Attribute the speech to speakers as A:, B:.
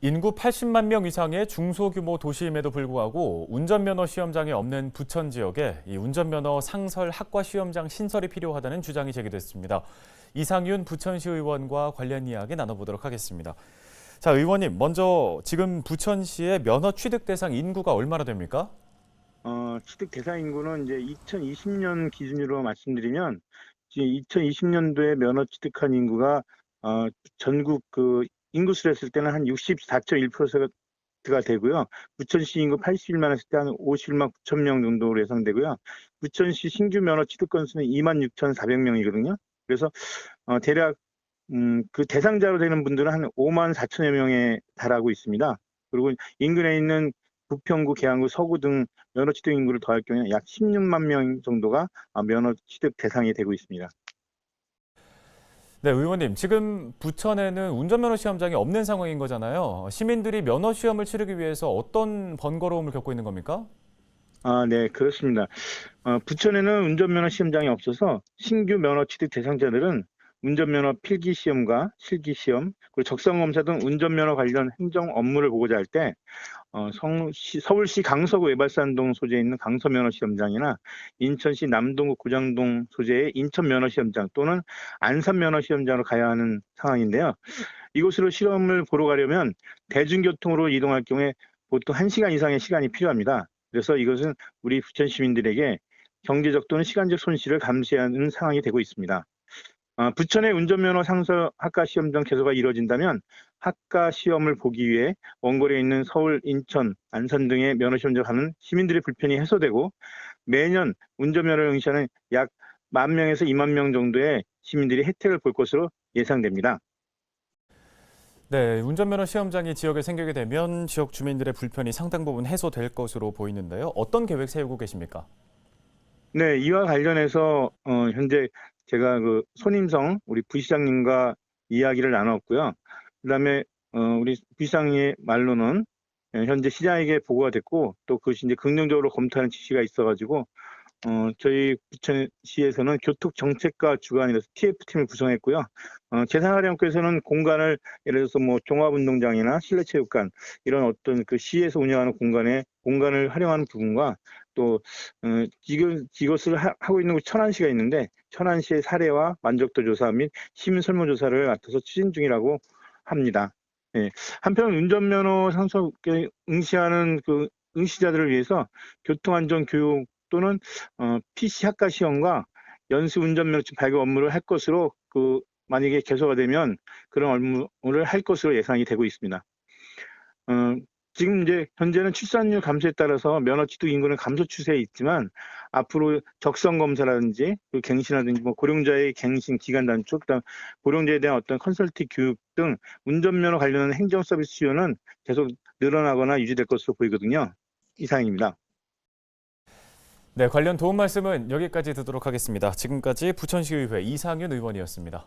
A: 인구 80만 명 이상의 중소규모 도시임에도 불구하고 운전면허 시험장이 없는 부천 지역에 이 운전면허 상설 학과 시험장 신설이 필요하다는 주장이 제기됐습니다. 이상윤 부천시 의원과 관련 이야기 나눠보도록 하겠습니다. 자, 의원님, 먼저 지금 부천시의 면허 취득 대상 인구가 얼마나 됩니까?
B: 어, 취득 대상 인구는 이제 2020년 기준으로 말씀드리면 지금 2020년도에 면허 취득한 인구가 어, 전국 그 인구수로 했을 때는 한 64.1%가 되고요. 부천시 인구 81만 했을 때 한 51만 9천 명 정도로 예상되고요. 부천시 신규 면허 취득 건수는 2만 6,400명이거든요. 그래서 어, 대략 음, 그 대상자로 되는 분들은 한 5만 4천여 명에 달하고 있습니다. 그리고 인근에 있는 부평구, 계양구, 서구 등 면허 취득 인구를 더할 경우에 약 16만 명 정도가 아, 면허 취득 대상이 되고 있습니다.
A: 네, 의원님, 지금 부천에는 운전면허 시험장이 없는 상황인 거잖아요. 시민들이 면허 시험을 치르기 위해서 어떤 번거로움을 겪고 있는 겁니까?
B: 아, 네, 그렇습니다. 어, 부천에는 운전면허 시험장이 없어서 신규 면허 취득 대상자들은 운전면허 필기 시험과 실기 시험, 그리고 적성 검사 등 운전면허 관련 행정 업무를 보고자 할 때 어, 성시, 서울시 강서구 외발산동 소재에 있는 강서 면허 시험장이나 인천시 남동구 고장동 소재의 인천 면허 시험장 또는 안산 면허 시험장으로 가야 하는 상황인데요. 이곳으로 시험을 보러 가려면 대중교통으로 이동할 경우에 보통 1시간 이상의 시간이 필요합니다. 그래서 이것은 우리 부천 시민들에게 경제적 또는 시간적 손실을 감수해야 하는 상황이 되고 있습니다. 어, 부천의 운전면허 상설 학과 시험장 개소가 이루어진다면 학과 시험을 보기 위해 원거리에 있는 서울, 인천, 안산 등의 면허 시험장 가는 시민들의 불편이 해소되고 매년 운전면허를 응시하는 약 만 명에서 2만 명 정도의 시민들이 혜택을 볼 것으로 예상됩니다.
A: 네, 운전면허 시험장이 지역에 생기게 되면 지역 주민들의 불편이 상당 부분 해소될 것으로 보이는데요. 어떤 계획 세우고 계십니까?
B: 네, 이와 관련해서 어, 현재 제가 그 손임성 우리 부시장님과 이야기를 나눴고요. 그다음에 어, 우리 부시장의 말로는 예, 현재 시장에게 보고가 됐고 또 그것이 이제 긍정적으로 검토하는 지시가 있어가지고 어, 저희 부천시에서는 교통 정책과 주관이라서 TF팀을 구성했고요. 어, 재생활용께서는 공간을 예를 들어서 뭐 종합운동장이나 실내체육관 이런 어떤 그 시에서 운영하는 공간에 공간을 활용하는 부분과 또 어, 이것, 이것을 하, 고 있는 곳 천안시가 있는데 천안시의 사례와 만족도 조사 및 시민 설문 조사를 맡아서 추진 중이라고 합니다. 예. 한편 운전면허 상속에 응시하는 그 응시자들을 위해서 교통안전 교육 또는 어, PC 학과 시험과 연수 운전면허증 발급 업무를 할 것으로 그 만약에 개소가 되면 그런 업무를 할 것으로 예상이 되고 있습니다. 어, 지금 이제 현재는 출산율 감소에 따라서 면허 취득 인구는 감소 추세에 있지만 앞으로 적성 검사라든지 그 갱신이라든지 뭐 고령자의 갱신 기간 단축, 그다음 고령자에 대한 어떤 컨설팅 교육 등 운전면허 관련한 행정 서비스 수요는 계속 늘어나거나 유지될 것으로 보이거든요. 이상입니다.
A: 네, 관련 도움 말씀은 여기까지 듣도록 하겠습니다. 지금까지 부천시의회 이상윤 의원이었습니다.